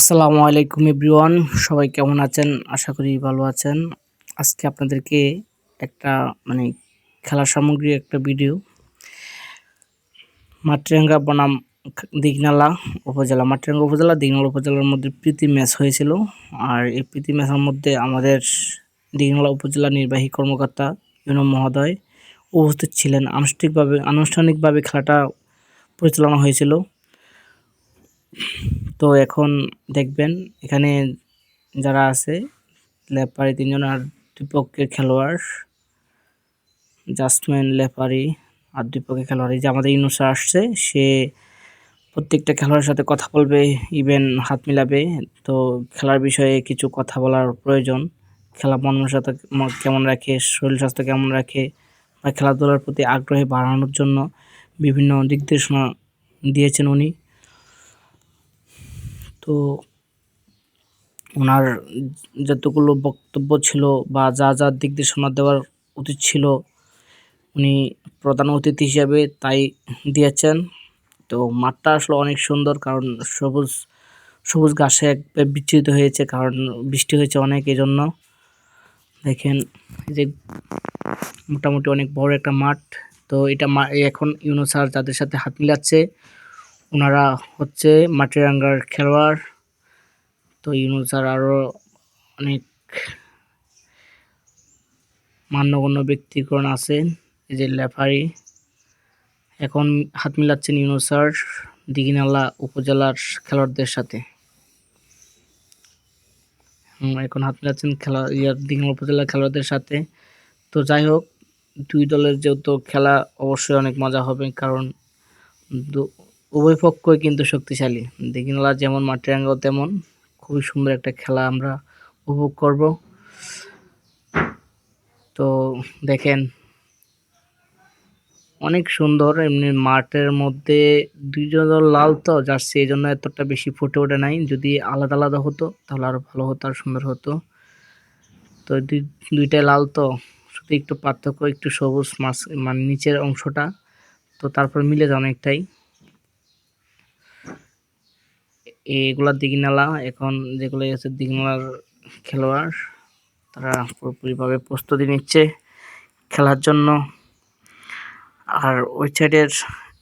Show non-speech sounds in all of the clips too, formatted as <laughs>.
আসসালামু আলাইকুম এভরিওয়ান, সবাই কেমন আছেন? আশা করি ভালো আছেন। আজকে আপনাদেরকে একটা মানে খেলার সামগ্রী, একটা ভিডিও। মাট্রাঙ্গা বনাম দিগনালা উপজেলা মাট্রাঙ্গা উপজেলা দিগনালা উপজেলার মধ্যে প্রীতি ম্যাচ হয়েছিল। আর এই প্রীতি ম্যাচের মধ্যে আমাদের দিগনালা উপজেলা নির্বাহী কর্মকর্তা ইউনো মহোদয় উপস্থিত ছিলেন। আনুষ্ঠানিকভাবে আনুষ্ঠানিকভাবে খেলাটা পরিচালনা হয়েছিল। তো এখন দেখবেন, এখানে যারা আছে, লেপারি তিনজন আর দুপক্ষের খেলোয়াড় জাস্টম্যান লেপারি আর দুপক্ষের খেলোয়াড়। এই যে আমাদের ইনুসা আসছে, সে প্রত্যেকটা খেলোয়াড়ের সাথে কথা বলবে ইভেন হাত মিলাবে। তো খেলার বিষয়ে কিছু কথা বলার প্রয়োজন। খেলা মন সাথে কেমন রাখে, শরীর স্বাস্থ্য কেমন রাখে, বা খেলাধুলার প্রতি আগ্রহে বাড়ানোর জন্য বিভিন্ন নির্দেশনা দিয়েছেন উনি। তো ওনার যতগুলো বক্তব্য ছিল বা যা যা দিক নির্দেশনা দেওয়ার উচিত ছিল, উনি প্রধান অতিথি হিসাবে তাই দিয়েছেন। তো মাঠটা আসলে অনেক সুন্দর, কারণ সবুজ সবুজ ঘাসে এক বিচ্ছিত হয়েছে, কারণ বৃষ্টি হয়েছে অনেক এই জন্য দেখেন যে মোটামুটি অনেক বড় একটা মাঠ, তো এটা এখন ইউনো স্যার যাদের সাথে হাত মিলাচ্ছে ওনারা হচ্ছে মাটিরাঙ্গার খেলোয়াড়। তো ইউনুসার আরও অনেক মান্যগণ্য ব্যক্তিগণ আছেন, এই যে লেফারি। এখন হাত মিলাচ্ছেন ইউনুসার দিঘিনালা উপজেলার খেলোয়াড়দের সাথে। এখন হাত মিলাচ্ছেন খেলা ইয়ার দিঘিনালা উপজেলার খেলোয়াড়দের সাথে। তো যাই হোক, দুই দলের যেহেতু খেলা অবশ্যই অনেক মজা হবে, কারণ উভয় পক্ষই কিন্তু শক্তিশালী। দিঘিনালা যেমন মাটিরাঙ্গাও তেমন। খুবই সুন্দর একটা খেলা আমরা উপভোগ করব। তো দেখেন, অনেক সুন্দর, এমনি মাঠের মধ্যে দুইজন লাল তো জার্সি এই জন্য এতটা বেশি ফুটে ওঠে নাই। যদি আলাদা আলাদা হতো, তাহলে আরও ভালো হতো, আর সুন্দর হতো। তো দুইটাই লাল তো, শুধু একটু পার্থক্য, একটু সবুজ মাছ মানে নিচের অংশটা। তো তারপর মিলে যায় অনেকটাই। এগুলার দিঘিনালা এখন যেগুলো আছে দিঘিনালার খেলোয়াড়, তারা পুরোপুরিভাবে প্রস্তুতি নিচ্ছে খেলার জন্য। আর ওই সাইডের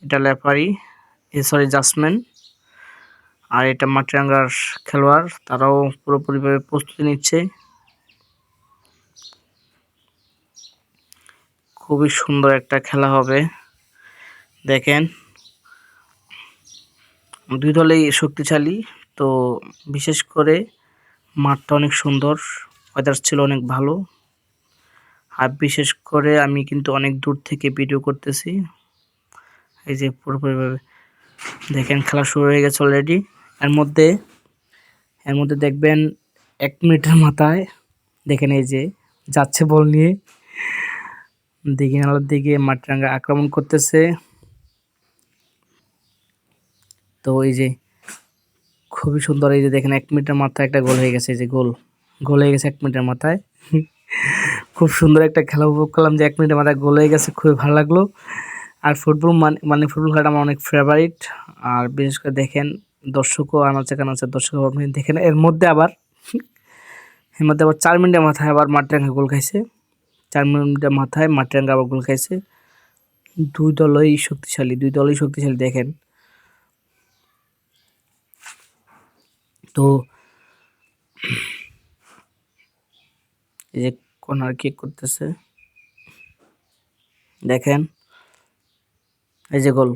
এটা লেপারি সরি জাসমেন আর এটা মাটিরাঙ্গার খেলোয়াড়, তারাও পুরোপুরিভাবে প্রস্তুতি নিচ্ছে। খুবই সুন্দর একটা খেলা হবে। দেখেন। দুই দলেই শক্তিশালী। তো বিশেষ করে মাঠটা অনেক সুন্দর ওয়েদার ছিল অনেক ভালো। আর বিশেষ করে আমি কিন্তু অনেক দূর থেকে ভিডিও করতেছি। এই যে পুরোপুরিভাবে দেখেন খেলা শুরু হয়ে গেছে অলরেডি এর মধ্যে এর মধ্যে দেখবেন এক মিনিটের মাথায় দেখেন এই যে যাচ্ছে বল নিয়ে। দিঘিনালার দিকে মাটিরাঙ্গা আক্রমণ করতেছে। তো এই যে খুবই সুন্দর এই যে দেখেন এক মিনিটের মাথায় একটা গোল হয়ে গেছে, এই যে গোল। গোল হয়ে গেছে এক মিনিটের মাথায়। <laughs> খুব সুন্দর একটা খেলা উপভোগ করলাম যে এক মিনিটের মাথায় গোল হয়ে গেছে, খুবই ভালো লাগল। আর ফুটবল মানে মানে ফুটবল খেলাটা আমার অনেক ফেভারিট আর বিশেষ করে দেখেন দর্শকও আনাচে কানাচে দর্শক আপনি দেখেন এর মধ্যে আবার, এর মধ্যে আবার চার মিনিটের মাথায় আবার মাটিরাঙ্গা গোল খাইছে। চার মিনিটের মাথায় মাটিরাঙ্গা আবার গোল খাইছে। দুই দলই শক্তিশালী, দুই দলই শক্তিশালী দেখেন। তো <clears throat> এই যে কর্নার কিক করতেছে। দেখেন এই যে গোল